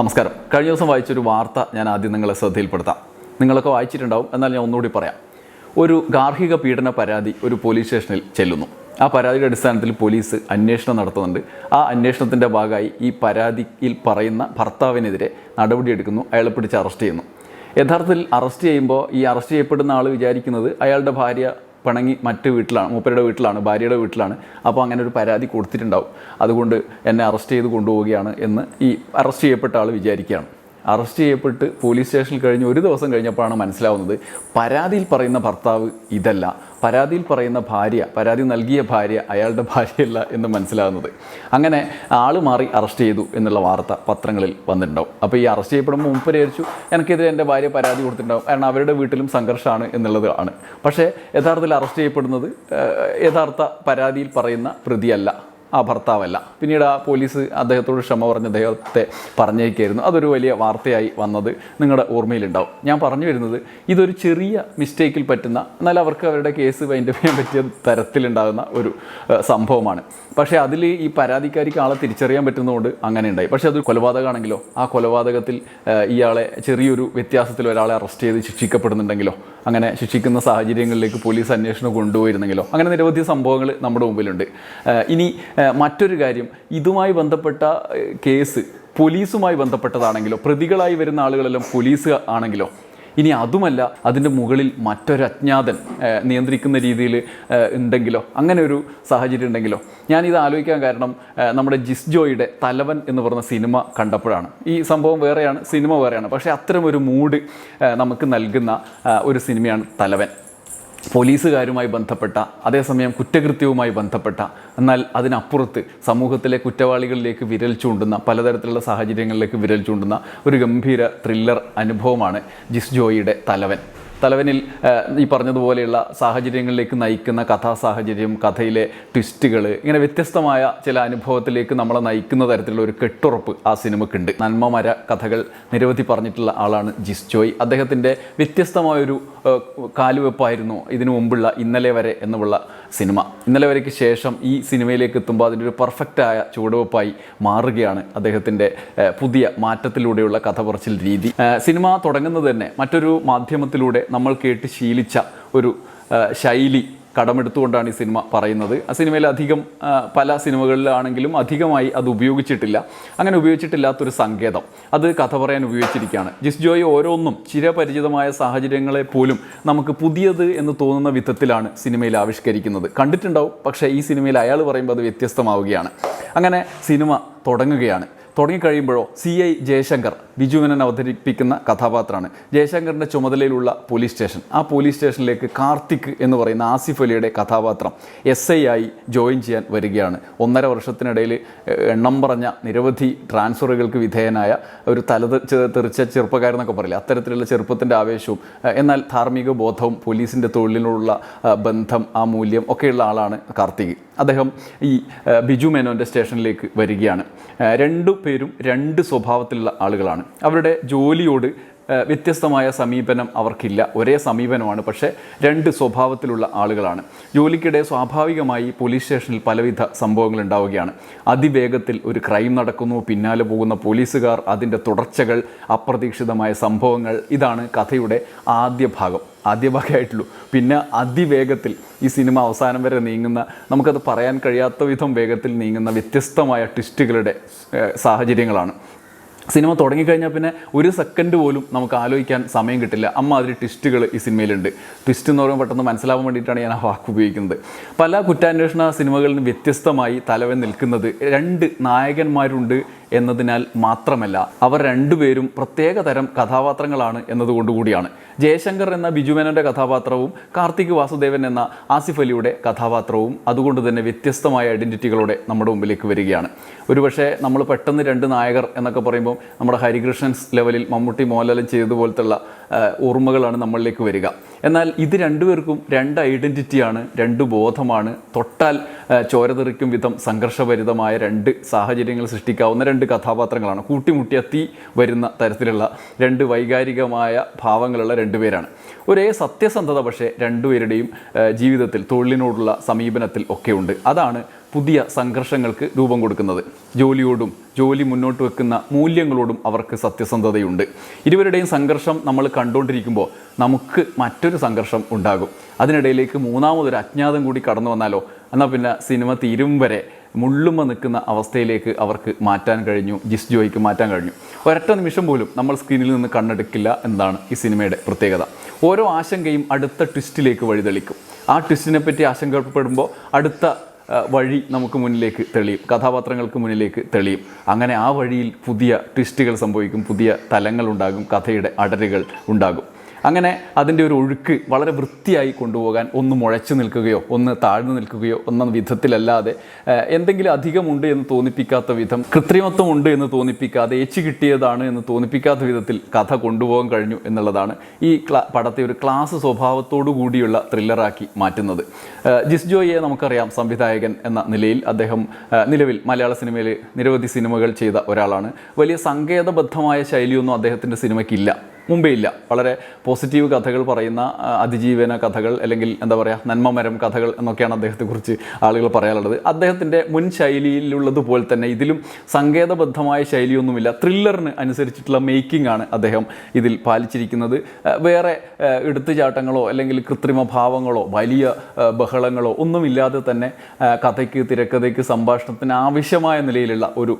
നമസ്കാരം. കഴിഞ്ഞ ദിവസം വായിച്ചൊരു വാർത്ത ഞാൻ ആദ്യം നിങ്ങളെ ശ്രദ്ധയിൽപ്പെടുത്താം. നിങ്ങളൊക്കെ വായിച്ചിട്ടുണ്ടാവും എന്നാൽ ഞാൻ ഒന്നുകൂടി പറയാം. ഒരു ഗാർഹിക പീഡന പരാതി ഒരു പോലീസ് സ്റ്റേഷനിൽ ചെല്ലുന്നു. ആ പരാതിയുടെ അടിസ്ഥാനത്തിൽ പോലീസ് അന്വേഷണം നടത്തുന്നുണ്ട്. ആ അന്വേഷണത്തിന്റെ ഭാഗമായി ഈ പരാതിയിൽ പറയുന്ന ഭർത്താവിനെതിരെ നടപടിയെടുക്കുന്നു. അയാളെ പിടിച്ച് അറസ്റ്റ് ചെയ്യുന്നു. യഥാർത്ഥത്തിൽ അറസ്റ്റ് ചെയ്യുമ്പോൾ ഈ അറസ്റ്റ് ചെയ്യപ്പെടുന്ന ആൾ വിചാരിക്കുന്നത് അയാളുടെ ഭാര്യ പിണങ്ങി മറ്റ് വീട്ടിലാണ് മൂപ്പരുടെ വീട്ടിലാണ് ഭാര്യയുടെ വീട്ടിലാണ്. അപ്പോൾ അങ്ങനെ ഒരു പരാതി കൊടുത്തിട്ടുണ്ടാവും. അതുകൊണ്ട് എന്നെ അറസ്റ്റ് ചെയ്ത് കൊണ്ടുപോവുകയാണ് എന്ന് ഈ അറസ്റ്റ് ചെയ്യപ്പെട്ട ആൾ വിചാരിക്കുകയാണ്. അറസ്റ്റ് ചെയ്യപ്പെട്ട് പോലീസ് സ്റ്റേഷനിൽ കഴിഞ്ഞ് ഒരു ദിവസം കഴിഞ്ഞപ്പോഴാണ് മനസ്സിലാവുന്നത് പരാതിയിൽ പറയുന്ന ഭർത്താവ് ഇതല്ല. പരാതിയിൽ പറയുന്ന ഭാര്യ പരാതി നൽകിയ ഭാര്യ അയാളുടെ ഭാര്യയല്ല എന്ന് മനസ്സിലാകുന്നത് അങ്ങനെ ആൾ മാറി അറസ്റ്റ് ചെയ്തു എന്നുള്ള വാർത്ത പത്രങ്ങളിൽ വന്നിട്ടുണ്ടാവും. അപ്പോൾ ഈ അറസ്റ്റ് ചെയ്യപ്പെടുമ്പോൾ മുമ്പ് വിചാരിച്ചു എനിക്കെതിരെ എന്റെ ഭാര്യ പരാതി കൊടുത്തിട്ടുണ്ടാവും. കാരണം അവരുടെ വീട്ടിലും സംഘർഷമാണ് എന്നുള്ളതാണ്. പക്ഷേ യഥാർത്ഥത്തിൽ അറസ്റ്റ് ചെയ്യപ്പെടുന്നത് യഥാർത്ഥ പരാതിയിൽ പറയുന്ന പ്രതിയല്ല. ആ ഭർത്താവല്ല. പിന്നീട് ആ പോലീസ് അദ്ദേഹത്തോട് ക്ഷമ പറഞ്ഞ് അദ്ദേഹത്തെ പറഞ്ഞേക്കായിരുന്നു അതൊരു വലിയ വാർത്തയായി വന്നത് നിങ്ങളുടെ ഓർമ്മയിലുണ്ടാവും. ഞാൻ പറഞ്ഞു വരുന്നത് ഇതൊരു ചെറിയ മിസ്റ്റേക്കിൽ പറ്റുന്ന എന്നാൽ അവർക്ക് അവരുടെ കേസ് വൈൻഡ് ചെയ്യാൻ പറ്റിയ തരത്തിലുണ്ടാകുന്ന ഒരു സംഭവമാണ്. പക്ഷേ അതിൽ ഈ പരാതിക്കാരിക്ക് ആളെ തിരിച്ചറിയാൻ പറ്റുന്നതുകൊണ്ട് അങ്ങനെ ഉണ്ടായി പക്ഷേ അത് കൊലപാതകമാണെങ്കിലോ ആ കൊലപാതകത്തിൽ ഇയാളെ ചെറിയൊരു വ്യത്യാസത്തിൽ ഒരാളെ അറസ്റ്റ് ചെയ്ത് ശിക്ഷിക്കപ്പെടുന്നുണ്ടെങ്കിലോ അങ്ങനെ ശിക്ഷിക്കുന്ന സാഹചര്യങ്ങളിലേക്ക് പോലീസ് അന്വേഷണം കൊണ്ടുപോയിരുന്നെങ്കിലോ? അങ്ങനെ നിരവധി സംഭവങ്ങൾ നമ്മുടെ മുമ്പിലുണ്ട്. ഇനി മറ്റൊരു കാര്യം. ഇതുമായി ബന്ധപ്പെട്ട കേസ് പോലീസുമായി ബന്ധപ്പെട്ടതാണെങ്കിലോ? പ്രതികളായി വരുന്ന ആളുകളെല്ലാം പോലീസ് ആണെങ്കിലോ? ഇനി അതുമല്ല അതിന്റെ മുകളിൽ മറ്റൊരു അജ്ഞാതൻ നിയന്ത്രിക്കുന്ന രീതിയിൽ ഉണ്ടെങ്കിലോ അങ്ങനെ ഒരു സാഹചര്യം ഉണ്ടെങ്കിലോ. ഞാൻ ഇത് ആലോചിക്കാൻ കാരണം നമ്മുടെ ജിസ് ജോയുടെ തലവൻ എന്ന് പറഞ്ഞ സിനിമ കണ്ടപ്പോഴാണ്. ഈ സംഭവം വേറെയാണ് സിനിമ വേറെയാണ്. പക്ഷേ അത്തരം ഒരു മൂഡ് നമുക്ക് നൽകുന്ന ഒരു സിനിമയാണ് തലവൻ. പോലീസുകാരുമായി ബന്ധപ്പെട്ട അതേസമയം കുറ്റകൃത്യവുമായി ബന്ധപ്പെട്ട എന്നാൽ അതിനപ്പുറത്ത് സമൂഹത്തിലെ കുറ്റവാളികളിലേക്ക് വിരൽ ചൂണ്ടുന്ന പലതരത്തിലുള്ള സാഹചര്യങ്ങളിലേക്ക് വിരൽ ചൂണ്ടുന്ന ഒരു ഗംഭീര ത്രില്ലർ അനുഭവമാണ് ജിസ് ജോയിയുടെ തലവൻ. തലവനിൽ ഈ പറഞ്ഞതുപോലെയുള്ള സാഹചര്യങ്ങളിലേക്ക് നയിക്കുന്ന കഥാസാഹചര്യം കഥയിലെ ട്വിസ്റ്റുകൾ ഇങ്ങനെ വ്യത്യസ്തമായ ചില അനുഭവത്തിലേക്ക് നമ്മളെ നയിക്കുന്ന തരത്തിലുള്ള ഒരു കെട്ടുറപ്പ് ആ സിനിമക്കുണ്ട് നന്മമര കഥകൾ നിരവധി പറഞ്ഞിട്ടുള്ള ആളാണ് ജിസ് ജോയ് അദ്ദേഹത്തിന്റെ വ്യത്യസ്തമായൊരു കാലുവെപ്പായിരുന്നു ഇതിനു മുമ്പുള്ള ഇന്നലെ വരെ എന്നുള്ള സിനിമ. ഇന്നലെ വരയ്ക്ക് ശേഷം ഈ സിനിമയിലേക്ക് എത്തുമ്പോൾ അതിന്റെ ഒരു പെർഫെക്റ്റായ ചുവടുവെപ്പായി മാറുകയാണ് അദ്ദേഹത്തിന്റെ പുതിയ മാറ്റത്തിലൂടെയുള്ള കഥ പറച്ചിൽ രീതി സിനിമ തുടങ്ങുന്നത് തന്നെ മറ്റൊരു മാധ്യമത്തിലൂടെ നമ്മൾ കേട്ട് ശീലിച്ച ഒരു ശൈലി കടമെടുത്തുകൊണ്ടാണ് ഈ സിനിമ പറയുന്നത്. ആ സിനിമയിൽ അധികം പല സിനിമകളിലാണെങ്കിലും അധികമായി അത് ഉപയോഗിച്ചിട്ടില്ല. അങ്ങനെ ഉപയോഗിച്ചിട്ടില്ലാത്തൊരു സങ്കേതം. അത് കഥ പറയാൻ ഉപയോഗിച്ചിരിക്കുകയാണ്. ജിസ് ജോയ് ഓരോന്നും ചിരപരിചിതമായ സാഹചര്യങ്ങളെ പോലും നമുക്ക് പുതിയത് എന്ന് തോന്നുന്ന വിധത്തിലാണ് സിനിമയിൽ ആവിഷ്കരിക്കുന്നത്. കണ്ടിട്ടുണ്ടാവും പക്ഷേ ഈ സിനിമയിൽ അയാൾ പറയുമ്പോൾ അത് വ്യത്യസ്തമാവുകയാണ്. അങ്ങനെ സിനിമ തുടങ്ങുകയാണ്. തുടങ്ങിക്കഴിയുമ്പോഴോ സി ഐ ജയശങ്കർ ബിജുമേനൻ അവതരിപ്പിക്കുന്ന കഥാപാത്രമാണ്. ജയശങ്കറിന്റെ ചുമതലയിലുള്ള പോലീസ് സ്റ്റേഷൻ. ആ പോലീസ് സ്റ്റേഷനിലേക്ക് കാർത്തിക് എന്ന് പറയുന്ന ആസിഫ് അലിയുടെ കഥാപാത്രം എസ് ഐ ആയി ജോയിൻ ചെയ്യാൻ വരികയാണ്. ഒന്നര വർഷത്തിനിടയിൽ എണ്ണം പറഞ്ഞ നിരവധി ട്രാൻസ്ഫറുകൾക്ക് വിധേയനായ ഒരു തല തെറിച്ച ചെറുപ്പക്കാരെന്നൊക്കെ പറയില്ല? അത്തരത്തിലുള്ള ചെറുപ്പത്തിന്റെ ആവേശവും എന്നാൽ ധാർമ്മിക ബോധവും പോലീസിന്റെ തൊഴിലിനോടുള്ള ബന്ധം ആ മൂല്യം ഒക്കെയുള്ള ആളാണ് കാർത്തിക്. അദ്ദേഹം ഈ ബിജു മേനോന്റെ സ്റ്റേഷനിലേക്ക് വരികയാണ്. രണ്ടു പേരും രണ്ട് സ്വഭാവത്തിലുള്ള ആളുകളാണ്. അവരുടെ ജോലിയോട് വ്യത്യസ്തമായ സമീപനം അവർക്കില്ല. ഒരേ സമീപനമാണ് പക്ഷേ രണ്ട് സ്വഭാവത്തിലുള്ള ആളുകളാണ്. ജോലിക്കിടെ സ്വാഭാവികമായി പോലീസ് സ്റ്റേഷനിൽ പലവിധ സംഭവങ്ങൾ ഉണ്ടാവുകയാണ്. അതിവേഗത്തിൽ ഒരു ക്രൈം നടക്കുന്നു പിന്നാലെ പോകുന്ന പോലീസുകാർ അതിന്റെ തുടർച്ചകൾ അപ്രതീക്ഷിതമായ സംഭവങ്ങൾ ഇതാണ് കഥയുടെ ആദ്യ ഭാഗം. ആദ്യ ഭാഗമായിട്ടുള്ളൂ പിന്നെ അതിവേഗത്തിൽ ഈ സിനിമ അവസാനം വരെ നീങ്ങുന്ന നമുക്കത് പറയാൻ കഴിയാത്ത വിധം വേഗത്തിൽ നീങ്ങുന്ന വ്യത്യസ്തമായ ട്വിസ്റ്റുകളുടെ സാഹചര്യങ്ങളാണ്. സിനിമ തുടങ്ങിക്കഴിഞ്ഞാൽ പിന്നെ ഒരു സെക്കൻഡ് പോലും നമുക്ക് ആലോചിക്കാൻ സമയം കിട്ടില്ല. അമ്മ അതിൽ ട്വിസ്റ്റുകൾ ഈ സിനിമയിലുണ്ട്. ട്വിസ്റ്റ് എന്ന് പറയുമ്പോൾ പെട്ടെന്ന് മനസ്സിലാവാൻ വേണ്ടിയിട്ടാണ് ഞാൻ ആ വാക്ക് ഉപയോഗിക്കുന്നത്. പല കുറ്റാന്വേഷണ സിനിമകളിൽ വ്യത്യസ്തമായി തലവൻ നിൽക്കുന്നത് രണ്ട് നായകന്മാരുണ്ട് എന്നതിനാൽ മാത്രമല്ല അവർ രണ്ടുപേരും പ്രത്യേക തരം കഥാപാത്രങ്ങളാണ് എന്നതുകൊണ്ടുകൂടിയാണ്. ജയശങ്കർ എന്ന ബിജുമേനന്റെ കഥാപാത്രവും കാർത്തിക് വാസുദേവൻ എന്ന ആസിഫ് അലിയുടെ കഥാപാത്രവും അതുകൊണ്ട് തന്നെ വ്യത്യസ്തമായ ഐഡന്റിറ്റികളോടെ നമ്മുടെ മുമ്പിലേക്ക് വരികയാണ്. ഒരുപക്ഷെ നമ്മൾ പെട്ടെന്ന് രണ്ട് നായകർ എന്നൊക്കെ പറയുമ്പോൾ നമ്മുടെ ഹരികൃഷ്ണൻസ് ലെവലിൽ മമ്മൂട്ടി മോഹൻലാലും ചെയ്തതുപോലത്തുള്ള ഓർമ്മകളാണ് നമ്മളിലേക്ക് വരിക. എന്നാൽ ഇത് രണ്ടുപേർക്കും രണ്ട് ഐഡന്റിറ്റിയാണ് രണ്ട് ബോധമാണ്. തൊട്ടാൽ ചോരതെറിക്കും വിധം സംഘർഷഭരിതമായ രണ്ട് സാഹചര്യങ്ങൾ സൃഷ്ടിക്കാവുന്ന രണ്ട് കഥാപാത്രങ്ങളാണ്. കൂട്ടിമുട്ടിയ തീ വരുന്ന തരത്തിലുള്ള രണ്ട് വൈകാരികമായ ഭാവങ്ങളുള്ള രണ്ടുപേരാണ്. ഒരേ സത്യസന്ധത പക്ഷേ രണ്ടുപേരുടെയും ജീവിതത്തിൽ തൊഴിലിനോടുള്ള സമീപനത്തിൽ ഒക്കെ ഉണ്ട് അതാണ് പുതിയ സംഘർഷങ്ങൾക്ക് രൂപം കൊടുക്കുന്നത്. ജോലിയോടും ജോലി മുന്നോട്ട് വെക്കുന്ന മൂല്യങ്ങളോടും അവർക്ക് സത്യസന്ധതയുണ്ട്. ഇരുവരുടെയും സംഘർഷം നമ്മൾ കണ്ടുകൊണ്ടിരിക്കുമ്പോൾ നമുക്ക് മറ്റൊരു സംഘർഷം ഉണ്ടാകും. അതിനിടയിലേക്ക് മൂന്നാമതൊരു അജ്ഞാതം കൂടി കടന്നു വന്നാലോ എന്നാൽ പിന്നെ സിനിമ തീരും വരെ മുള്ളുമ്മ നിൽക്കുന്ന അവസ്ഥയിലേക്ക് അവർക്ക് മാറ്റാൻ കഴിഞ്ഞു ജിസ് ജോയ്ക്ക് മാറ്റാൻ കഴിഞ്ഞു. ഒരൊറ്റ നിമിഷം പോലും നമ്മൾ സ്ക്രീനിൽ നിന്ന് കണ്ണെടുക്കില്ല എന്നതാണ് ഈ സിനിമയുടെ പ്രത്യേകത. ഓരോ ആശങ്കയും അടുത്ത ട്വിസ്റ്റിലേക്ക് വഴിതെളിക്കും. ആ ട്വിസ്റ്റിനെ പറ്റി ആശങ്കപ്പെടുമ്പോൾ അടുത്ത വഴി നമുക്ക് മുന്നിലേക്ക് തെളിയും. കഥാപാത്രങ്ങൾക്ക് മുന്നിലേക്ക് തെളിയും. അങ്ങനെ ആ വഴിയിൽ പുതിയ ട്വിസ്റ്റുകൾ സംഭവിക്കും പുതിയ തലങ്ങളുണ്ടാകും കഥയുടെ അടരുകൾ ഉണ്ടാകും. അങ്ങനെ അതിന്റെ ഒരു ഒഴുക്ക് വളരെ വൃത്തിയായി കൊണ്ടുപോകാൻ ഒന്ന് മുഴച്ചു നിൽക്കുകയോ ഒന്ന് താഴ്ന്നു നിൽക്കുകയോ എന്ന വിധത്തിലല്ലാതെ എന്തെങ്കിലും അധികമുണ്ട് എന്ന് തോന്നിപ്പിക്കാത്ത വിധം കൃത്രിമത്വം ഉണ്ട് എന്ന് തോന്നിപ്പിക്കാതെ ഏച്ചു കിട്ടിയതാണ് എന്ന് തോന്നിപ്പിക്കാത്ത വിധത്തിൽ കഥ കൊണ്ടുപോകാൻ കഴിഞ്ഞു എന്നുള്ളതാണ് ഈ പടത്തെ ഒരു ക്ലാസ് സ്വഭാവത്തോടു കൂടിയുള്ള ത്രില്ലറാക്കി മാറ്റുന്നത്. ജിസ്ജോയെ നമുക്കറിയാം സംവിധായകൻ എന്ന നിലയിൽ അദ്ദേഹം നിലവിൽ മലയാള സിനിമയിൽ നിരവധി സിനിമകൾ ചെയ്ത ഒരാളാണ്. വലിയ സങ്കേതബദ്ധമായ ശൈലിയൊന്നും അദ്ദേഹത്തിന്റെ സിനിമയ്ക്കില്ല. മുമ്പേ ഇല്ല വളരെ പോസിറ്റീവ് കഥകൾ പറയുന്ന അതിജീവന കഥകൾ അല്ലെങ്കിൽ എന്താ പറയുക നന്മമരം കഥകൾ എന്നൊക്കെയാണ് അദ്ദേഹത്തെക്കുറിച്ച് ആളുകൾ പറയാനുള്ളത് അദ്ദേഹത്തിന്റെ മുൻ ശൈലിയിലുള്ളതുപോലെ തന്നെ ഇതിലും സങ്കേതബദ്ധമായ ശൈലിയൊന്നുമില്ല. ത്രില്ലറിന് അനുസരിച്ചിട്ടുള്ള മേക്കിംഗ് ആണ് അദ്ദേഹം ഇതിൽ പാലിച്ചിരിക്കുന്നത്. വേറെ എടുത്തുചാട്ടങ്ങളോ അല്ലെങ്കിൽ കൃത്രിമ ഭാവങ്ങളോ വലിയ ബഹളങ്ങളോ ഒന്നുമില്ലാതെ തന്നെ കഥയ്ക്ക് തിരക്കഥയ്ക്ക് സംഭാഷണത്തിന് ആവശ്യമായ നിലയിലുള്ള ഒരു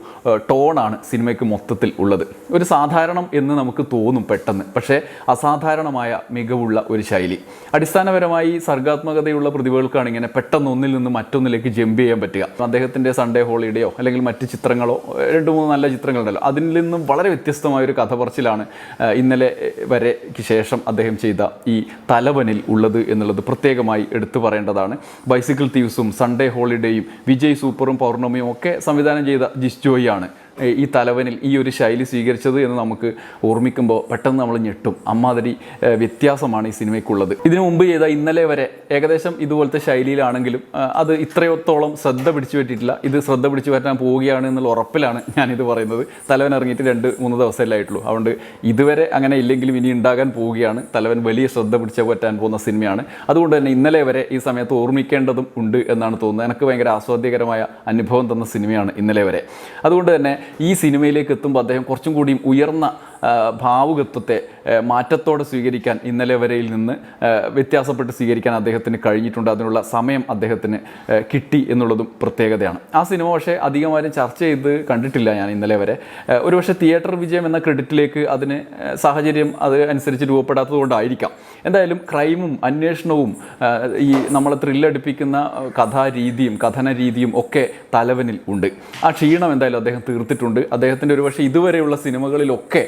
ടോണാണ് സിനിമയ്ക്ക് മൊത്തത്തിൽ ഉള്ളത്. ഒരു സാധാരണം എന്ന് നമുക്ക് തോന്നും പെട്ടെന്ന്. പക്ഷേ അസാധാരണമായ മികവുള്ള ഒരു ശൈലി. അടിസ്ഥാനപരമായി സർഗാത്മകതയുള്ള പ്രതിഭകൾക്കാണ് ഇങ്ങനെ പെട്ടെന്ന് ഒന്നിൽ നിന്ന് മറ്റൊന്നിലേക്ക് ജമ്പ് ചെയ്യാൻ പറ്റുക. അദ്ദേഹത്തിന്റെ സൺഡേ ഹോളിഡേയോ അല്ലെങ്കിൽ മറ്റ് ചിത്രങ്ങളോ രണ്ട് മൂന്ന് നല്ല ചിത്രങ്ങളുണ്ടല്ലോ. അതിൽ നിന്നും വളരെ വ്യത്യസ്തമായ ഒരു കഥ പറച്ചിലാണ് ഇന്നലെ വരെക്ക് ശേഷം അദ്ദേഹം ചെയ്ത ഈ തലവനിൽ ഉള്ളത് എന്നുള്ളത് പ്രത്യേകമായി എടുത്തു പറയേണ്ടതാണ്. ബൈസിക്കിൾ തീവ്സും സൺഡേ ഹോളിഡേയും വിജയ് സൂപ്പറും പൗർണമിയും ഒക്കെ സംവിധാനം ചെയ്ത ജിസ് ജോയിയാണ് ഏഹ് ഈ തലവനിൽ ഈ ഒരു ശൈലി സ്വീകരിച്ചത് എന്ന് നമുക്ക് ഓർമ്മിക്കുമ്പോൾ പെട്ടെന്ന് നമ്മൾ ഞെട്ടും. അമ്മാതിരി വ്യത്യാസമാണ് ഈ സിനിമയ്ക്കുള്ളത്. ഇതിനു മുമ്പ് ചെയ്ത ഇന്നലെ വരെ ഏകദേശം ഇതുപോലത്തെ ശൈലിയിലാണെങ്കിലും അത് ഇത്രയോത്തോളം ശ്രദ്ധ പിടിച്ചു പറ്റിയിട്ടില്ല. ഇത് ശ്രദ്ധ പിടിച്ചു പറ്റാൻ പോവുകയാണ് എന്നുള്ള ഉറപ്പിലാണ് ഞാനിത് പറയുന്നത്. തലവൻ ഇറങ്ങിയിട്ട് രണ്ട് മൂന്ന് ദിവസമല്ലേ ആയിട്ടുള്ളൂ. അതുകൊണ്ട് ഇതുവരെ അങ്ങനെ ഇല്ലെങ്കിലും ഇനി ഉണ്ടാകാൻ പോവുകയാണ്. തലവൻ വലിയ ശ്രദ്ധ പിടിച്ചു പറ്റാൻ പോകുന്ന സിനിമയാണ്. അതുകൊണ്ട് തന്നെ ഇന്നലെ വരെ ഈ സമയത്ത് ഓർമ്മിക്കേണ്ടതും ഉണ്ട് എന്നാണ് തോന്നുന്നത്. എനിക്ക് ഭയങ്കര ആസ്വാദ്യകരമായ അനുഭവം തന്ന സിനിമയാണ് ഇന്നലെ വരെ. അതുകൊണ്ട് തന്നെ ഈ സിനിമയിലേക്ക് എത്തുമ്പോൾ അദ്ദേഹം കുറച്ചും കൂടിയും ഉയർന്ന ഭാവുകത്വത്തെ മാറ്റത്തോടെ സ്വീകരിക്കാൻ ഇന്നലെ വരെയിൽ നിന്ന് വ്യത്യാസപ്പെട്ട് സ്വീകരിക്കാൻ അദ്ദേഹത്തിന് കഴിഞ്ഞിട്ടുണ്ട്. അതിനുള്ള സമയം അദ്ദേഹത്തിന് കിട്ടി എന്നുള്ളതും പ്രത്യേകതയാണ്. ആ സിനിമ പക്ഷേ അധികമാരും ചർച്ച ചെയ്ത് കണ്ടിട്ടില്ല ഞാൻ ഇന്നലെ വരെ. ഒരുപക്ഷെ തിയേറ്റർ വിജയം എന്ന ക്രെഡിറ്റിലേക്ക് അതിന് സാഹചര്യം അത് അനുസരിച്ച് രൂപപ്പെടാത്തത് കൊണ്ടായിരിക്കാം. എന്തായാലും ക്രൈമും അന്വേഷണവും ഈ നമ്മളെ ത്രില്ലടിപ്പിക്കുന്ന കഥാരീതിയും കഥന രീതിയും ഒക്കെ തലവനിൽ ഉണ്ട്. ആ ക്ഷീണം എന്തായാലും അദ്ദേഹം തീർത്തിട്ടുണ്ട്. അദ്ദേഹത്തിന്റെ ഒരുപക്ഷെ ഇതുവരെയുള്ള സിനിമകളിലൊക്കെ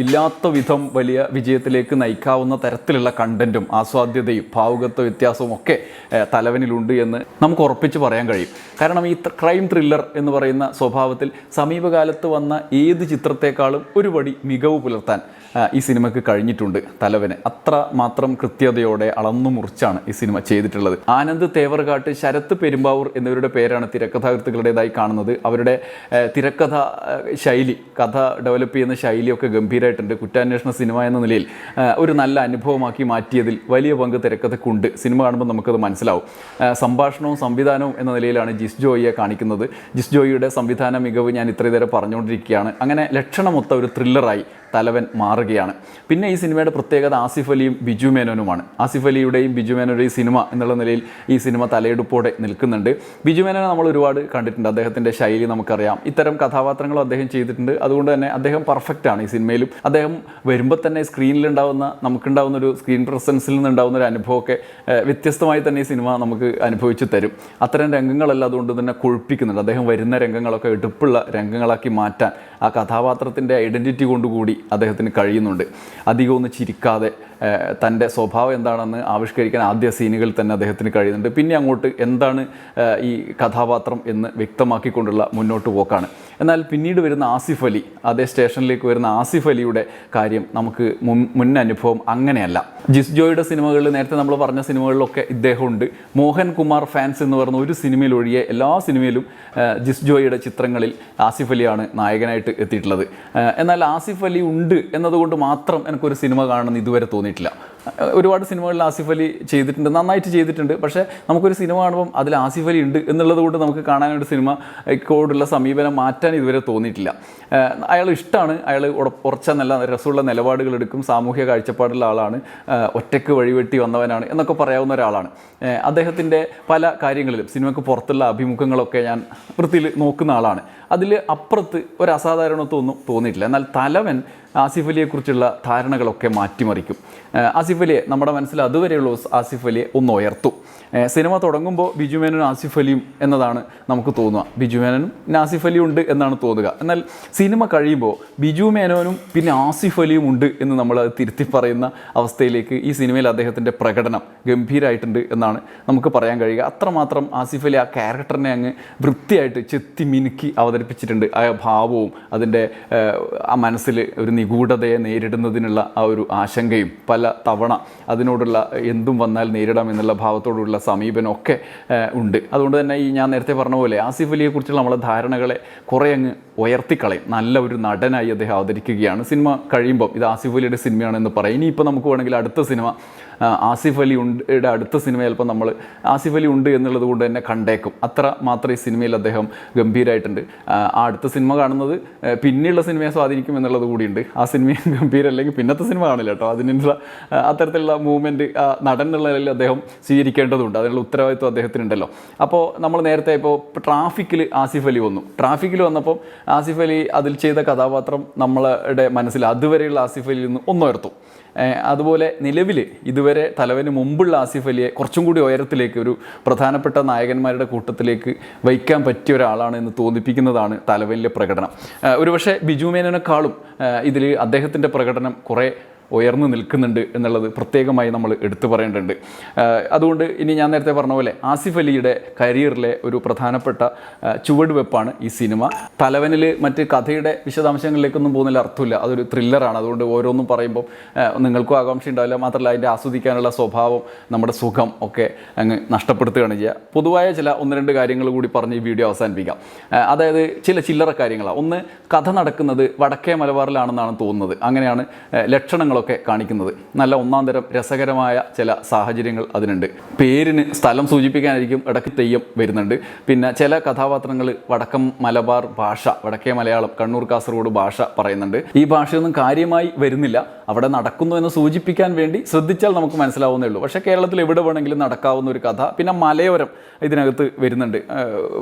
ഇല്ലാത്ത വിധം വലിയ വിജയത്തിലേക്ക് നയിക്കാവുന്ന തരത്തിലുള്ള കണ്ടന്റും ആസ്വാദ്യതയും ഭാവുകത്വ വ്യത്യാസവും ഒക്കെ തലവനിലുണ്ട് എന്ന് നമുക്ക് ഉറപ്പിച്ച് പറയാൻ കഴിയും. കാരണം ഈ ക്രൈം ത്രില്ലർ എന്ന് പറയുന്ന സ്വഭാവത്തിൽ സമീപകാലത്ത് വന്ന ഏത് ചിത്രത്തെക്കാളും ഒരുപടി മികവ് പുലർത്താൻ ഈ സിനിമയ്ക്ക് കഴിഞ്ഞിട്ടുണ്ട് തലവന്. അത്ര മാത്രം കൃത്യതയോടെ അളന്നു മുറിച്ചാണ് ഈ സിനിമ ചെയ്തിട്ടുള്ളത്. ആനന്ദ് തേവർകാട്ട് ശരത് പെരുമ്പാവൂർ എന്നിവരുടെ പേരാണ് തിരക്കഥാകൃത്തുക്കളുടേതായി കാണുന്നത്. അവരുടെ തിരക്കഥ ശൈലി കഥ ഡെവലപ്പ് ചെയ്യുന്ന ശൈലിയൊക്കെ ഗംഭീരമായിട്ടുണ്ട് കുറ്റാന്വേഷണ സിനിമ എന്ന നിലയിൽ ഒരു നല്ല അനുഭവമാക്കി മാറ്റിയതിൽ വലിയ പങ്ക് തിരക്കഥക്കുണ്ട്. സിനിമ കാണുമ്പോൾ നമുക്കത് മനസ്സിലാവും. സംഭാഷണവും സംവിധാനവും എന്ന നിലയിലാണ് ജിസ് ജോയിയെ കാണിക്കുന്നത്. ജിസ് ജോയിയുടെ സംവിധാന മികവ് ഞാൻ ഇത്രയും നേരം പറഞ്ഞുകൊണ്ടിരിക്കുകയാണ്. അങ്ങനെ ലക്ഷണമൊത്ത ഒരു ത്രില്ലറായി തലവൻ മാറുകയാണ്. പിന്നെ ഈ സിനിമയുടെ പ്രത്യേകത ആസിഫ് അലിയും ബിജു മേനോനുമാണ്. ആസിഫ് അലിയുടെയും ബിജു മേനോയുടെയും സിനിമ എന്നുള്ള നിലയിൽ ഈ സിനിമ തലയെടുപ്പോടെ നിൽക്കുന്നുണ്ട്. ബിജു മേനോനെ നമ്മൾ ഒരുപാട് കണ്ടിട്ടുണ്ട്. അദ്ദേഹത്തിന്റെ ശൈലി നമുക്കറിയാം. ഇത്തരം കഥാപാത്രങ്ങളും അദ്ദേഹം ചെയ്തിട്ടുണ്ട്. അതുകൊണ്ട് തന്നെ അദ്ദേഹം പെർഫെക്റ്റ് ആണ് ഈ സിനിമയിലും അദ്ദേഹം വരുമ്പോൾ തന്നെ സ്ക്രീനിലുണ്ടാവുന്ന നമുക്കുണ്ടാവുന്ന ഒരു സ്ക്രീൻ പ്രസൻസിൽ നിന്നുണ്ടാവുന്ന ഒരു അനുഭവമൊക്കെ വ്യത്യസ്തമായി തന്നെ ഈ സിനിമ നമുക്ക് അനുഭവിച്ചു തരും. അത്തരം രംഗങ്ങളെല്ലാം അതുകൊണ്ട് തന്നെ കൊഴുപ്പിക്കുന്നുണ്ട്. അദ്ദേഹം വരുന്ന രംഗങ്ങളൊക്കെ എടുപ്പുള്ള രംഗങ്ങളാക്കി മാറ്റാൻ ആ കഥാപാത്രത്തിന്റെ ഐഡന്റിറ്റി കൊണ്ടുകൂടി അദ്ദേഹത്തിന് കഴിയുന്നുണ്ട്. അധികം ഒന്ന് ചിരിക്കാതെ തന്റെ സ്വഭാവം എന്താണെന്ന് ആവിഷ്കരിക്കാൻ ആദ്യ സീനുകളിൽ തന്നെ അദ്ദേഹത്തിന് കഴിയുന്നുണ്ട്. പിന്നെ അങ്ങോട്ട് എന്താണ് ഈ കഥാപാത്രം എന്ന് വ്യക്തമാക്കിക്കൊണ്ടുള്ള മുന്നോട്ട് പോക്കാണ്. എന്നാൽ പിന്നീട് വരുന്ന ആസിഫ് അലി അതേ സ്റ്റേഷനിലേക്ക് വരുന്ന ആസിഫ് അലിയുടെ കാര്യം നമുക്ക് മുൻ അനുഭവം അങ്ങനെയല്ല. ജിസ് ജോയുടെ സിനിമകളിൽ നേരത്തെ നമ്മൾ പറഞ്ഞ സിനിമകളിലൊക്കെ ഇദ്ദേഹമുണ്ട്. മോഹൻ കുമാർ ഫാൻസ് എന്ന് പറയുന്ന ഒരു സിനിമയിൽ ഒഴികെ എല്ലാ സിനിമയിലും ജിസ്ജോയുടെ ജിസ് ജോയുടെ ചിത്രങ്ങളിൽ ആസിഫ് അലിയാണ് നായകനായിട്ട് എത്തിയിട്ടുള്ളത്. എന്നാൽ ആസിഫ് അലി ഉണ്ട് എന്നതുകൊണ്ട് മാത്രം എനിക്കൊരു സിനിമ കാണണമെന്ന് ഇതുവരെ തോന്നിയിട്ടില്ല. ഒരുപാട് സിനിമകളിൽ ആസിഫ് അലി ചെയ്തിട്ടുണ്ട് നന്നായിട്ട് ചെയ്തിട്ടുണ്ട്. പക്ഷേ നമുക്കൊരു സിനിമ കാണുമ്പം അതിൽ ആസിഫ് അലി ഉണ്ട് എന്നുള്ളത് കൊണ്ട് നമുക്ക് കാണാനൊരു സിനിമയോടുള്ള സമീപനം മാറ്റാൻ ഇതുവരെ തോന്നിയിട്ടില്ല. അയാൾ ഇഷ്ടമാണ്. അയാൾ ഉറച്ച നല്ല രസമുള്ള നിലപാടുകൾ എടുക്കും. സാമൂഹ്യ കാഴ്ചപ്പാടുള്ള ആളാണ്. ഒറ്റയ്ക്ക് വഴിവെട്ടി വന്നവനാണ് എന്നൊക്കെ പറയാവുന്ന ഒരാളാണ്. അദ്ദേഹത്തിന്റെ പല കാര്യങ്ങളിലും സിനിമയ്ക്ക് പുറത്തുള്ള അഭിമുഖങ്ങളൊക്കെ ഞാൻ വൃത്തിയിൽ നോക്കുന്ന ആളാണ്. അതിൽ അപ്പുറത്ത് ഒരു അസാധാരണത്വമൊന്നും തോന്നിയിട്ടില്ല. എന്നാൽ തലവൻ ആസിഫ് അലിയെക്കുറിച്ചുള്ള ധാരണകളൊക്കെ മാറ്റിമറിക്കും. ആസിഫ് അലിയെ നമ്മുടെ മനസ്സിൽ അതുവരെയുള്ള ആസിഫ് അലിയെ ഒന്ന് ഉയർത്തും. സിനിമ തുടങ്ങുമ്പോൾ ബിജു മേനനും ആസിഫ് അലിയും എന്നതാണ് നമുക്ക് തോന്നുക. ബിജു മേനനും നാസിഫ് അലിയും ഉണ്ട് എന്നാണ് തോന്നുക. എന്നാൽ സിനിമ കഴിയുമ്പോൾ ബിജു മേനോനും പിന്നെ ആസിഫ് അലിയും ഉണ്ട് എന്ന് നമ്മൾ അത് തിരുത്തി പറയുന്ന അവസ്ഥയിലേക്ക് ഈ സിനിമയിൽ അദ്ദേഹത്തിന്റെ പ്രകടനം ഗംഭീരമായിട്ടുണ്ട് എന്നാണ് നമുക്ക് പറയാൻ കഴിയുക. അത്രമാത്രം ആസിഫ് അലി ആ ക്യാരക്ടറിനെ അങ്ങ് വൃത്തിയായിട്ട് ചെത്തി മിനുക്കി അവതരിപ്പിച്ചിട്ടുണ്ട്. ആ ഭാവവും അതിന്റെ ആ മനസ്സിൽ ഒരു നിഗൂഢതയെ നേരിടുന്നതിനുള്ള ആ ഒരു ആശങ്കയും പല തവണ അതിനോടുള്ള എന്തും വന്നാൽ നേരിടാം എന്നുള്ള ഭാവത്തോടുള്ള സമീപനം ഒക്കെ ഉണ്ട്. അതുകൊണ്ട് തന്നെ ഈ ഞാൻ നേരത്തെ പറഞ്ഞ പോലെ ആസിഫ് അലിയെക്കുറിച്ചുള്ള നമ്മളെ ധാരണകളെ കുറേ അങ്ങ് ഉയർത്തിക്കളയും. നല്ല ഒരു നടനായി അദ്ദേഹം അവതരിക്കുകയാണ്. സിനിമ കഴിയുമ്പോൾ ഇത് ആസിഫ് അലിയുടെ സിനിമയാണെന്ന് പറയും. ഇനിയിപ്പോൾ നമുക്ക് വേണമെങ്കിൽ അടുത്ത സിനിമ ആസിഫ് അലി ഉണ്ടയുടെ അടുത്ത സിനിമ ചിലപ്പോൾ നമ്മൾ ആസിഫ് അലി ഉണ്ട് എന്നുള്ളത് കൊണ്ട് തന്നെ കണ്ടേക്കും. അത്ര മാത്രം ഈ സിനിമയിൽ അദ്ദേഹം ഗംഭീരമായിട്ടുണ്ട് ആ, അടുത്ത സിനിമ കാണുന്നത് പിന്നെയുള്ള സിനിമയെ സ്വാധീനിക്കും എന്നുള്ളത് കൂടിയുണ്ട്. ആ സിനിമയും ഗംഭീരമല്ലെങ്കിൽ പിന്നത്തെ സിനിമ കാണില്ല കേട്ടോ. അതിനുള്ള അത്തരത്തിലുള്ള മൂവ്മെന്റ് നടൻ എന്നുള്ള നിലയിൽ അദ്ദേഹം സ്വീകരിക്കേണ്ടതുണ്ട്. അതിനുള്ള ഉത്തരവാദിത്വം അദ്ദേഹത്തിനുണ്ടല്ലോ. അപ്പോൾ നമ്മൾ നേരത്തെ ഇപ്പോൾ ട്രാഫിക്കിൽ ആസിഫ് അലി വന്നു. ട്രാഫിക്കിൽ വന്നപ്പോൾ ആസിഫ് അലി അതിൽ ചെയ്ത കഥാപാത്രം നമ്മളുടെ മനസ്സിൽ അതുവരെയുള്ള ആസിഫ് അലിയിൽ നിന്ന് ഒന്നുയർത്തും അതുപോലെ നിലവിൽ ഇതുവരെ തലവന് മുമ്പുള്ള ആസിഫ് അലിയെ കുറച്ചും കൂടി ഉയരത്തിലേക്ക് ഒരു പ്രധാനപ്പെട്ട നായകന്മാരുടെ കൂട്ടത്തിലേക്ക് വയ്ക്കാൻ പറ്റിയ ഒരാളാണ് എന്ന് തോന്നിപ്പിക്കുന്നതാണ് തലവനിലെ പ്രകടനം. ഒരുപക്ഷെ ബിജു മേനോനെക്കാളും ഇതിൽ അദ്ദേഹത്തിന്റെ പ്രകടനം കുറേ ഉയർന്നു നിൽക്കുന്നുണ്ട് എന്നുള്ളത് പ്രത്യേകമായി നമ്മൾ എടുത്തു പറയേണ്ടതുണ്ട്. അതുകൊണ്ട് ഇനി ഞാൻ നേരത്തെ പറഞ്ഞ പോലെ ആസിഫ് അലിയുടെ കരിയറിലെ ഒരു പ്രധാനപ്പെട്ട ചുവട് ചുവടുവെപ്പാണ് ഈ സിനിമ. തലവനിൽ മറ്റ് കഥയുടെ വിശദാംശങ്ങളിലേക്കൊന്നും പോകുന്നതിൽ അർത്ഥമില്ല. അതൊരു ത്രില്ലറാണ്. അതുകൊണ്ട് ഓരോന്നും പറയുമ്പോൾ നിങ്ങൾക്കും ആകാംക്ഷ ഉണ്ടാവില്ല മാത്രമല്ല അതിന്റെ ആസ്വദിക്കാനുള്ള സ്വഭാവം നമ്മുടെ സുഖം ഒക്കെ അങ്ങ് നഷ്ടപ്പെടുത്തുകയാണ് ചെയ്യുക. പൊതുവായ ചില ഒന്ന് രണ്ട് കാര്യങ്ങൾ കൂടി പറഞ്ഞ് ഈ വീഡിയോ അവസാനിപ്പിക്കാം. അതായത് ചില ചില്ലറ കാര്യങ്ങളാണ്. ഒന്ന് കഥ നടക്കുന്നത് വടക്കേ മലബാറിലാണെന്നാണ് തോന്നുന്നത്. അങ്ങനെയാണ് ആഹ് ലക്ഷണങ്ങളൊക്കെ കാണിക്കുന്നത്. നല്ല ഒന്നാം തരം രസകരമായ ചില സാഹചര്യങ്ങൾ അതിനുണ്ട്. പേരിന് സ്ഥലം സൂചിപ്പിക്കാനായിരിക്കും ഇടയ്ക്ക് തെയ്യം വരുന്നുണ്ട്. പിന്നെ ചില കഥാപാത്രങ്ങൾ വടക്കം മലബാർ ഭാഷ വടക്കേ മലയാളം കണ്ണൂർ കാസർഗോഡ് ഭാഷ പറയുന്നുണ്ട്. ഈ ഭാഷയൊന്നും കാര്യമായി വരുന്നില്ല. അവിടെ നടക്കുന്നു എന്ന് സൂചിപ്പിക്കാൻ വേണ്ടി ശ്രദ്ധിച്ചാൽ നമുക്ക് മനസ്സിലാവുന്നേ ഉള്ളൂ. പക്ഷേ കേരളത്തിൽ എവിടെ വേണമെങ്കിലും നടക്കാവുന്ന ഒരു കഥ. പിന്നെ മലയോരം ഇതിനകത്ത് വരുന്നുണ്ട്.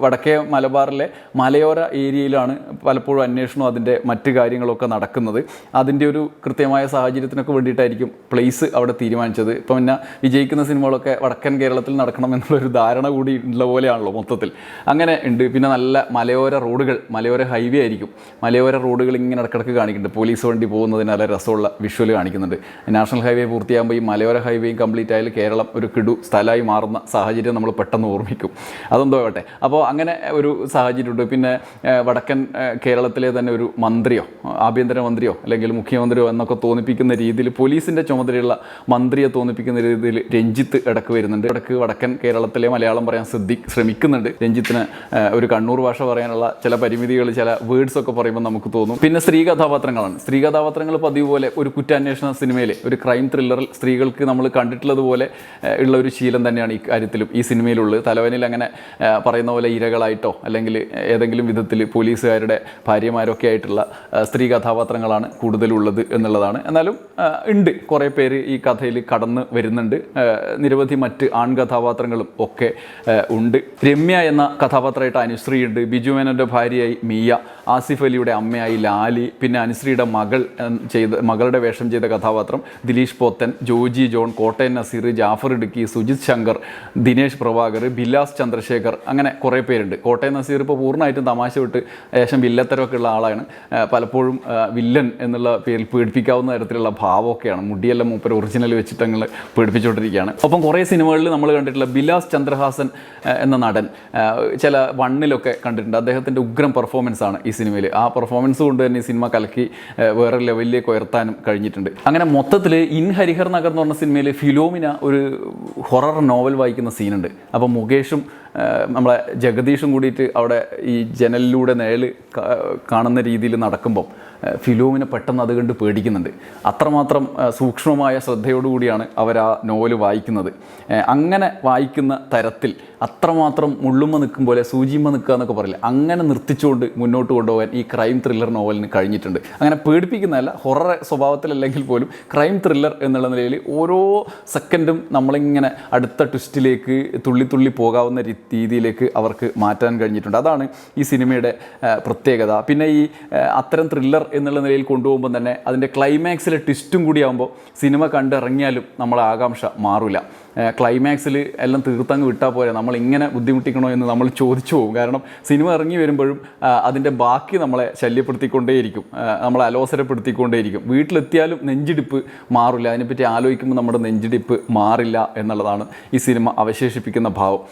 വടക്കേ മലബാറിലെ മലയോര ഏരിയയിലാണ് പലപ്പോഴും അന്വേഷണവും അതിന്റെ മറ്റ് കാര്യങ്ങളൊക്കെ നടക്കുന്നത്. അതിന്റെ ഒരു കൃത്യമായ സാഹചര്യത്തിനൊക്കെ വേണ്ടിയിട്ടായിരിക്കും പ്ലേസ് അവിടെ തീരുമാനിച്ചത്. ഇപ്പം പിന്നെ വിജയിക്കുന്ന സിനിമകളൊക്കെ വടക്കൻ കേരളത്തിൽ നടക്കണം എന്നുള്ളൊരു ധാരണ കൂടി ഉള്ള പോലെയാണല്ലോ മൊത്തത്തിൽ. അങ്ങനെ ഉണ്ട്. പിന്നെ നല്ല മലയോര റോഡുകൾ മലയോര ഹൈവേ ആയിരിക്കും. മലയോര റോഡുകൾ ഇങ്ങനെ ഇടക്കിടക്ക് കാണിക്കുന്നുണ്ട്. പോലീസ് വണ്ടി പോകുന്നതിന് നല്ല രസമുള്ള വിഷ്വൽ കാണിക്കുന്നുണ്ട്. നാഷണൽ ഹൈവേ പൂർത്തിയാകുമ്പോൾ ഈ മലയോര ഹൈവേയും കംപ്ലീറ്റ് ആയാൽ കേരളം ഒരു കിടു സ്ഥലമായി മാറുന്ന സാഹചര്യം നമ്മൾ പെട്ടെന്ന് ഓർമ്മിക്കും. അതെന്തോ ആവട്ടെ. അപ്പോൾ അങ്ങനെ ഒരു സാഹചര്യമുണ്ട്. പിന്നെ വടക്കൻ കേരളത്തിലെ തന്നെ ഒരു മന്ത്രിയോ ആഭ്യന്തരമന്ത്രിയോ അല്ലെങ്കിൽ മുഖ്യമന്ത്രിയോ എന്നൊക്കെ തോന്നിപ്പിക്കുന്ന രീതിയിൽ പോലീസിന്റെ ചുമതലയുള്ള മന്ത്രിയെ തോന്നിപ്പിക്കുന്ന രീതിയിൽ രഞ്ജിത്ത് ഇടയ്ക്ക് വരുന്നുണ്ട്. ഇടയ്ക്ക് വടക്കൻ കേരളത്തിലെ മലയാളം പറയാൻ ശ്രദ്ധി ശ്രമിക്കുന്നുണ്ട്. രഞ്ജിത്തിന് ഒരു കണ്ണൂർ ഭാഷ പറയാനുള്ള ചില പരിമിതികൾ ചില വേർഡ്സ് ഒക്കെ പറയുമ്പോൾ നമുക്ക് തോന്നും. പിന്നെ സ്ത്രീ കഥാപാത്രങ്ങളാണ്. സ്ത്രീ കഥാപാത്രങ്ങൾ പതിവ് പോലെ ഒരു കുറ്റാന്വേഷണ സിനിമയിൽ ഒരു ക്രൈം ത്രില്ലറിൽ സ്ത്രീകൾക്ക് നമ്മൾ കണ്ടിട്ടുള്ളതുപോലെ ഉള്ള ഒരു ശീലം തന്നെയാണ് ഈ കാര്യത്തിലും ഈ സിനിമയിലുള്ളത്. തലവനിൽ അങ്ങനെ പറയുന്ന പോലെ ഇരകളായിട്ടോ അല്ലെങ്കിൽ ഏതെങ്കിലും വിധത്തിൽ പോലീസുകാരുടെ ഭാര്യമാരൊക്കെ ആയിട്ടുള്ള സ്ത്രീ കഥാപാത്രങ്ങളാണ് കൂടുതലുള്ളത് എന്നുള്ളതാണ്. എന്നാലും ഉണ്ട്. കുറേ പേര് ഈ കഥയിൽ കടന്ന് വരുന്നുണ്ട്. നിരവധി മറ്റ് ആൺ കഥാപാത്രങ്ങളും ഒക്കെ ഉണ്ട്. രമ്യ എന്ന കഥാപാത്രമായിട്ട് അനുശ്രീ ഉണ്ട്. ബിജു മേനോന്റെ ഭാര്യയായി മിയ ആസിഫ് അലിയുടെ അമ്മയായി ലാലി പിന്നെ അനുശ്രീയുടെ മകൾ ചെയ്ത മകളുടെ വേഷം ചെയ്ത കഥാപാത്രം ദിലീഷ് പോത്തൻ ജോജി ജോൺ കോട്ടയം നസീർ ജാഫർ ഇടുക്കി സുജിത് ശങ്കർ ദിനേശ് പ്രഭാകർ ബില്ലാസ് ചന്ദ്രശേഖർ അങ്ങനെ കുറേ പേരുണ്ട്. കോട്ടയം നസീർ ഇപ്പോൾ പൂർണമായിട്ടും തമാശ വിട്ട് ഏകദേശം വില്ലത്തരമൊക്കെ ഉള്ള ആളാണ്. പലപ്പോഴും വില്ലൻ എന്നുള്ള പേരിൽ പീഡിപ്പിക്കാവുന്ന തരത്തിലുള്ള ഭാവമൊക്കെയാണ് മുടിയെല്ലാം മൂപ്പര് ഒറിജിനൽ വെച്ചിട്ട് അങ്ങനെ പേടിപ്പിച്ചുകൊണ്ടിരിക്കുകയാണ്. ഒപ്പം കുറേ സിനിമകളിൽ നമ്മൾ കണ്ടിട്ടുള്ള ബിലാസ് ചന്ദ്രഹാസൻ എന്ന നടൻ ചില വണ്ണിലൊക്കെ കണ്ടിട്ടുണ്ട്. അദ്ദേഹത്തിന്റെ ഉഗ്രം പെർഫോമൻസ് ആണ് ഈ സിനിമയിൽ ആ പെർഫോമൻസ് കൊണ്ട് തന്നെ ഈ സിനിമ കലക്കി വേറെ ലെവലിലേക്ക് ഉയർത്താനും കഴിഞ്ഞിട്ടുണ്ട്. അങ്ങനെ മൊത്തത്തിൽ ഇൻ ഹരിഹർ നഗർ എന്ന് പറഞ്ഞ സിനിമയിൽ ഫിലോമിന ഒരു ഹൊറർ നോവൽ വായിക്കുന്ന സീനുണ്ട് അപ്പോൾ മുകേഷും നമ്മളെ ജഗദീഷും കൂടിയിട്ട് അവിടെ ഈ ജനലിലൂടെ നേൾ കാണുന്ന രീതിയിൽ നടക്കുമ്പം ഫിലോമിന പെട്ടെന്ന് അത് കണ്ട് പേടിക്കുന്നുണ്ട്. അത്രമാത്രം സൂക്ഷ്മമായ ശ്രദ്ധയോടുകൂടിയാണ് അവർ ആ നോവൽ വായിക്കുന്നത് അങ്ങനെ വായിക്കുന്ന തരത്തിൽ അത്രമാത്രം മുള്ളുമ്മ നിൽക്കും പോലെ സൂചിമ്മ നിൽക്കുക എന്നൊക്കെ പറയില്ല? അങ്ങനെ നിർത്തിച്ചുകൊണ്ട് മുന്നോട്ട് കൊണ്ടുപോകാൻ ഈ ക്രൈം ത്രില്ലർ നോവലിന് കഴിഞ്ഞിട്ടുണ്ട്. അങ്ങനെ പേടിപ്പിക്കുന്നതല്ല ഹൊറർ സ്വഭാവത്തിലല്ലെങ്കിൽ പോലും ക്രൈം ത്രില്ലർ എന്നുള്ള നിലയിൽ ഓരോ സെക്കൻഡും നമ്മളിങ്ങനെ അടുത്ത ട്വിസ്റ്റിലേക്ക് തുള്ളി തുള്ളി പോകാവുന്ന രീതിയിലേക്ക് അവർക്ക് മാറ്റാൻ കഴിഞ്ഞിട്ടുണ്ട്. അതാണ് ഈ സിനിമയുടെ പ്രത്യേകത. പിന്നെ ഈ അത്തരം ത്രില്ലർ എന്നുള്ള നിലയിൽ കൊണ്ടുപോകുമ്പോൾ തന്നെ അതിന്റെ ക്ലൈമാക്സിലെ ട്വിസ്റ്റും കൂടി ആകുമ്പോൾ സിനിമ കണ്ടിറങ്ങിയാലും നമ്മളെ ആകാംക്ഷ മാറില്ല ക്ലൈമാക്സിൽ എല്ലാം തീർത്തങ്ങ് വിട്ടാൽ പോരെ. നമ്മൾ ഇങ്ങനെ ബുദ്ധിമുട്ടിക്കണോ എന്ന് നമ്മൾ ചോദിച്ചു പോകും. കാരണം സിനിമ ഇറങ്ങി വരുമ്പോഴും അതിന്റെ ബാക്കി നമ്മളെ ശല്യപ്പെടുത്തിക്കൊണ്ടേയിരിക്കും. നമ്മളെ അലോസരപ്പെടുത്തിക്കൊണ്ടേയിരിക്കും. വീട്ടിലെത്തിയാലും നെഞ്ചിടിപ്പ് മാറില്ല. അതിനെപ്പറ്റി ആലോചിക്കുമ്പോൾ നമ്മുടെ നെഞ്ചിടിപ്പ് മാറില്ല എന്നുള്ളതാണ് ഈ സിനിമ അവശേഷിപ്പിക്കുന്ന ഭാവം.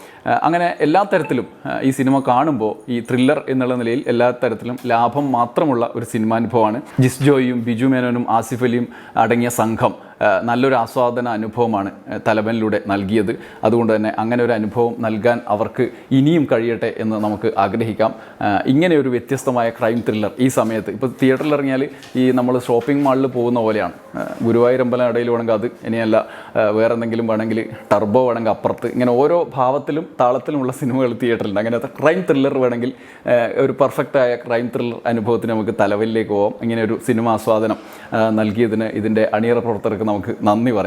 അങ്ങനെ എല്ലാ തരത്തിലും ഈ സിനിമ കാണുമ്പോൾ ഈ ത്രില്ലർ എന്നുള്ള നിലയിൽ എല്ലാ തരത്തിലും ലാഭം മാത്രമുള്ള ഒരു സിനിമാനുഭവമാണ്. ജിസ് ജോയിയും ബിജു മേനോനും ആസിഫ് അലിയും അടങ്ങിയ സംഘം. നല്ലൊരു ആസ്വാദന അനുഭവമാണ് തലവനിലൂടെ നൽകിയത്. അതുകൊണ്ട് തന്നെ അങ്ങനെ ഒരു അനുഭവം നൽകാൻ അവർക്ക് ഇനിയും കഴിയട്ടെ എന്ന് നമുക്ക് ആഗ്രഹിക്കാം. ഇങ്ങനെ ഒരു വ്യത്യസ്തമായ ക്രൈം ത്രില്ലർ ഈ സമയത്ത് ഇപ്പോൾ തിയേറ്ററിൽ ഇറങ്ങിയാൽ ഈ നമ്മൾ ഷോപ്പിംഗ് മാളിൽ പോകുന്ന പോലെയാണ്. ഗുരുവായൂരമ്പലം ഇടയിൽ വേണമെങ്കിൽ അത് ഇനിയല്ല വേറെ എന്തെങ്കിലും വേണമെങ്കിൽ ടർബോ വേണമെങ്കിൽ അപ്പുറത്ത്. ഇങ്ങനെ ഓരോ ഭാവത്തിലും താളത്തിലുമുള്ള സിനിമകൾ തിയേറ്ററിലുണ്ട് അങ്ങനത്തെ ക്രൈം ത്രില്ലർ വേണമെങ്കിൽ ഒരു പെർഫെക്റ്റായ ക്രൈം ത്രില്ലർ അനുഭവത്തിന് നമുക്ക് തലവലിലേക്ക് പോകാം ഇങ്ങനെ ഒരു സിനിമ ആസ്വാദനം നൽകിയതിന് ഇതിന്റെ അണിയറ പ്രവർത്തകർക്ക് നമുക്ക് നന്ദി പറയാം.